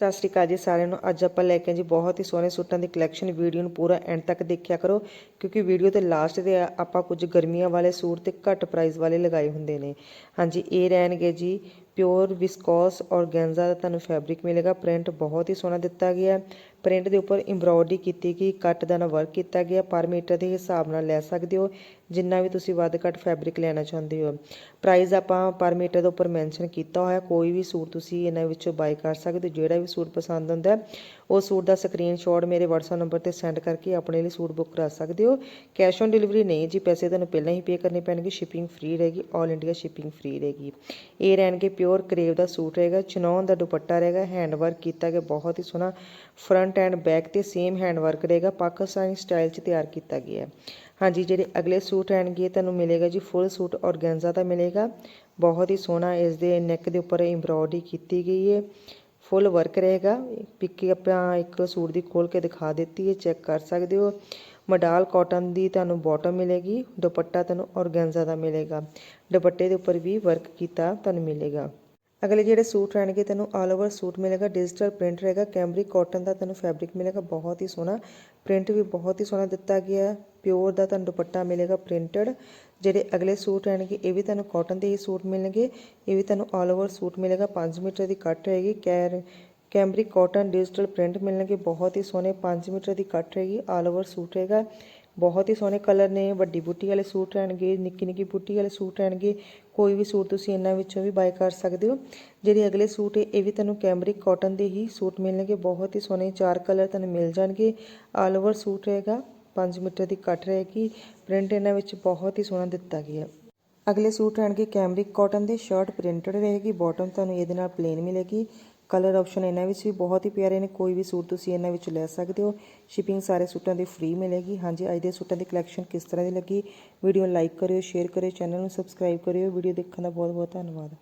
ਸਤਿ ਸ਼੍ਰੀ ਅਕਾਲ ਜੀ ਸਾਰਿਆਂ ਨੂੰ। ਅੱਜ ਆਪਾਂ ਲੈ ਕੇ ਜੀ ਬਹੁਤ ਹੀ ਸੋਹਣੇ ਸੂਟਾਂ ਦੀ ਕਲੈਕਸ਼ਨ ਵੀਡੀਓ ਨੂੰ ਪੂਰਾ ਐਂਡ ਤੱਕ ਦੇਖਿਆ ਕਰੋ, ਕਿਉਂਕਿ ਵੀਡੀਓ 'ਤੇ ਲਾਸਟ ਤੇ ਆਪਾਂ ਕੁਝ ਗਰਮੀਆਂ ਵਾਲੇ ਸੂਟ ਤੇ ਘੱਟ ਪ੍ਰਾਈਸ ਵਾਲੇ ਲਗਾਏ ਹੁੰਦੇ ਨੇ। ਹਾਂਜੀ, ਇਹ ਰਹਿਣਗੇ ਜੀ ਪਿਓਰ ਵਿਸਕੋਸ ਔਰਗੈਂਜ਼ਾ ਦਾ ਤੁਹਾਨੂੰ ਫੈਬਰਿਕ ਮਿਲੇਗਾ। ਪ੍ਰਿੰਟ ਬਹੁਤ ਹੀ ਸੋਹਣਾ ਦਿੱਤਾ ਗਿਆ। ਪ੍ਰਿੰਟ ਦੇ ਉੱਪਰ ਐਮਬ੍ਰੋਇਡਰੀ ਕੀਤੀ ਗਈ ਕੱਟ ਦਾ ਨਾ ਵਰਕ ਕੀਤਾ ਗਿਆ, ਪਰ ਮੀਟਰ ਦੇ ਹਿਸਾਬ ਨਾਲ ਲੈ ਸਕਦੇ ਹੋ, ਜਿੰਨਾ ਵੀ ਤੁਸੀਂ ਵੱਧ ਘੱਟ ਫੈਬਰਿਕ ਲੈਣਾ ਚਾਹੁੰਦੇ ਹੋ। ਪ੍ਰਾਈਸ ਆਪਾਂ ਪਰ ਮੀਟਰ ਦੇ ਉੱਪਰ ਮੈਂਸ਼ਨ ਕੀਤਾ ਹੋਇਆ, ਕੋਈ ਵੀ ਸੂਟ ਤੁਸੀਂ ਇਹਨਾਂ ਵਿੱਚੋਂ ਬਾਈ ਕਰ ਸਕਦੇ ਹੋ, ਜਿਹੜਾ ਵੀ ਸੂਟ ਪਸੰਦ ਹੁੰਦਾ, ਉਹ ਸੂਟ ਦਾ ਸਕਰੀਨਸ਼ਾਟ ਮੇਰੇ WhatsApp ਨੰਬਰ ਤੇ ਸੈਂਡ ਕਰਕੇ ਆਪਣੇ ਲਈ ਸੂਟ ਬੁੱਕ ਕਰਾ ਸਕਦੇ ਹੋ। ਕੈਸ਼ ਔਨ ਡਿਲੀਵਰੀ ਨਹੀਂ ਜੀ, ਪੈਸੇ ਤੁਹਾਨੂੰ ਪਹਿਲਾਂ ਹੀ ਪੇ ਕਰਨੇ ਪੈਣਗੇ ਸ਼ਿਪਿੰਗ ਫ੍ਰੀ ਰਹੇਗੀ 올 ਇੰਡੀਆ ਸ਼ਿਪਿੰਗ ਫ੍ਰੀ ਰਹੇਗੀ। ਇਹ ਰਹਿਣਗੇ ਪਿਓਰ ਕਰੇਵ ਦਾ ਸੂਟ ਰਹੇਗਾ ਚਨੌਨ ਦਾ ਦੁਪੱਟਾ ਰਹੇਗਾ ਹੈਂਡ ਵਰਕ ਕੀਤਾ ਗਿਆ, ਬਹੁਤ ਹੀ ਸੋਹਣਾ ਫਰੰਟ ਫਰੰਟ ਐਂਡ ਬੈਕ ਤੇ ਸੇਮ ਹੈਂਡ ਵਰਕ ਰਹੇਗਾ। ਪਾਕਿਸਤਾਨੀ ਸਟਾਈਲ 'ਚ ਤਿਆਰ ਕੀਤਾ ਗਿਆ ਹੈ। ਹਾਂਜੀ, ਜਿਹੜੇ ਅਗਲੇ ਸੂਟ ਰਹਿਣਗੇ ਤੁਹਾਨੂੰ ਮਿਲੇਗਾ ਜੀ ਫੁੱਲ ਸੂਟ ਔਰਗੈਂਜ਼ਾ ਦਾ ਮਿਲੇਗਾ। ਬਹੁਤ ਹੀ ਸੋਹਣਾ ਇਸ ਦੇ ਨੈਕ ਦੇ ਉੱਪਰ ਐਮਬ੍ਰੋਇਡਰੀ ਕੀਤੀ ਗਈ ਹੈ। ਫੁੱਲ ਵਰਕ ਰਹੇਗਾ। ਪਿੱਕੀ ਆਪਾਂ ਇੱਕ ਸੂਟ ਦੀ ਖੋਲ ਕੇ ਦਿਖਾ ਦਿੱਤੀ ਹੈ ਚੈੱਕ ਕਰ ਸਕਦੇ ਹੋ। ਮਡਾਲ ਕਾਟਨ ਦੀ ਤੁਹਾਨੂੰ ਬਾਟਮ ਮਿਲੇਗੀ, ਦੁਪੱਟਾ ਤੁਹਾਨੂੰ ਔਰਗੈਂਜ਼ਾ ਦਾ ਮਿਲੇਗਾ। ਦੁਪੱਟੇ ਦੇ ਉੱਪਰ ਵੀ ਵਰਕ ਕੀਤਾ ਤੁਹਾਨੂੰ ਮਿਲੇਗਾ। ਅਗਲੇ ਜਿਹੜੇ ਸੂਟ ਰਹਿਣਗੇ, ਤੈਨੂੰ ਆਲ ਓਵਰ ਸੂਟ ਮਿਲੇਗਾ ਡਿਜੀਟਲ ਪ੍ਰਿੰਟ ਰਹੇਗਾ ਕੈਮਰਿਕ ਕਾਟਨ ਦਾ ਤੈਨੂੰ ਫੈਬਰਿਕ ਮਿਲੇਗਾ, ਬਹੁਤ ਹੀ ਸੋਹਣਾ। ਪ੍ਰਿੰਟ ਵੀ ਬਹੁਤ ਹੀ ਸੋਹਣਾ ਦਿੱਤਾ ਗਿਆ ਪਿਓਰ ਦਾ ਤੁਹਾਨੂੰ ਦੁਪੱਟਾ ਮਿਲੇਗਾ ਪ੍ਰਿੰਟਡ ਜਿਹੜੇ ਅਗਲੇ ਸੂਟ ਰਹਿਣਗੇ, ਇਹ ਵੀ ਤੁਹਾਨੂੰ ਕਾਟਨ ਦੇ ਹੀ ਸੂਟ ਮਿਲਣਗੇ। ਇਹ ਵੀ ਤੁਹਾਨੂੰ ਆਲ ਓਵਰ ਸੂਟ ਮਿਲੇਗਾ 5 ਮੀਟਰ ਦੀ ਕੱਟ ਰਹੇਗੀ। ਕੈਰ ਕੈਮਰਿਕ ਕਾਟਨ ਡਿਜੀਟਲ ਪ੍ਰਿੰਟ ਮਿਲਣਗੇ, ਬਹੁਤ ਹੀ ਸੋਹਣੇ 5 ਮੀਟਰ ਦੀ ਕੱਟ ਰਹੇਗੀ ਆਲ ਓਵਰ ਸੂਟ ਰਹੇਗਾ। ਬਹੁਤ ਹੀ ਸੋਹਣੇ ਕਲਰ ਨੇ, ਵੱਡੀ ਬੂਟੀ ਵਾਲੇ ਸੂਟ ਰਹਿਣਗੇ, ਨਿੱਕੀ ਨਿੱਕੀ ਬੂਟੀ ਵਾਲੇ ਸੂਟ ਰਹਿਣਗੇ, ਕੋਈ ਵੀ ਸੂਟ ਤੁਸੀਂ ਇਹਨਾਂ ਵਿੱਚੋਂ ਵੀ ਬਾਈ ਕਰ ਸਕਦੇ ਹੋ। ਜਿਹੜੇ ਅਗਲੇ ਸੂਟ ਹੈ, ਇਹ ਵੀ ਤੁਹਾਨੂੰ ਕੈਮਰਿਕ ਕਾਟਨ ਦੇ ਹੀ ਸੂਟ ਮਿਲਣਗੇ, ਬਹੁਤ ਹੀ ਸੋਹਣੇ ਚਾਰ ਕਲਰ ਤੁਹਾਨੂੰ ਮਿਲ ਜਾਣਗੇ। ਆਲ ਓਵਰ ਸੂਟ ਰਹੇਗਾ 5 ਮੀਟਰ ਦੀ ਕੱਟ ਰਹੇਗੀ ਪ੍ਰਿੰਟ ਇਹਨਾਂ ਵਿੱਚ ਬਹੁਤ ਹੀ ਸੋਹਣਾ ਦਿੱਤਾ ਗਿਆ। ਅਗਲੇ ਸੂਟ ਰਹਿਣਗੇ ਕੈਮਰਿਕ ਕਾਟਨ ਦੇ ਸ਼ਰਟ ਪ੍ਰਿੰਟਡ ਰਹੇਗੀ ਬਾਟਮ ਤੁਹਾਨੂੰ ਇਹਦੇ ਨਾਲ ਪਲੇਨ ਮਿਲੇਗੀ। ਕਲਰ ਆਪਸ਼ਨ ਇਹਨਾਂ ਵਿੱਚ ਵੀ ਬਹੁਤ ਹੀ ਪਿਆਰੇ ਨੇ, ਕੋਈ ਵੀ ਸੂਟ ਤੁਸੀਂ ਇਹਨਾਂ ਵਿੱਚ ਲੈ ਸਕਦੇ ਹੋ। ਸ਼ਿਪਿੰਗ ਸਾਰੇ ਸੂਟਾਂ ਦੀ ਫ੍ਰੀ ਮਿਲੇਗੀ। ਹਾਂਜੀ, ਅੱਜ ਦੇ ਸੂਟਾਂ ਦੀ ਕਲੈਕਸ਼ਨ ਕਿਸ ਤਰ੍ਹਾਂ ਦੀ ਲੱਗੀ? ਵੀਡੀਓ ਨੂੰ ਲਾਈਕ ਕਰਿਓ ਸ਼ੇਅਰ ਕਰਿਓ ਚੈਨਲ ਨੂੰ ਸਬਸਕ੍ਰਾਈਬ ਕਰਿਓ। ਵੀਡੀਓ ਦੇਖਣ ਦਾ ਬਹੁਤ ਬਹੁਤ ਧੰਨਵਾਦ।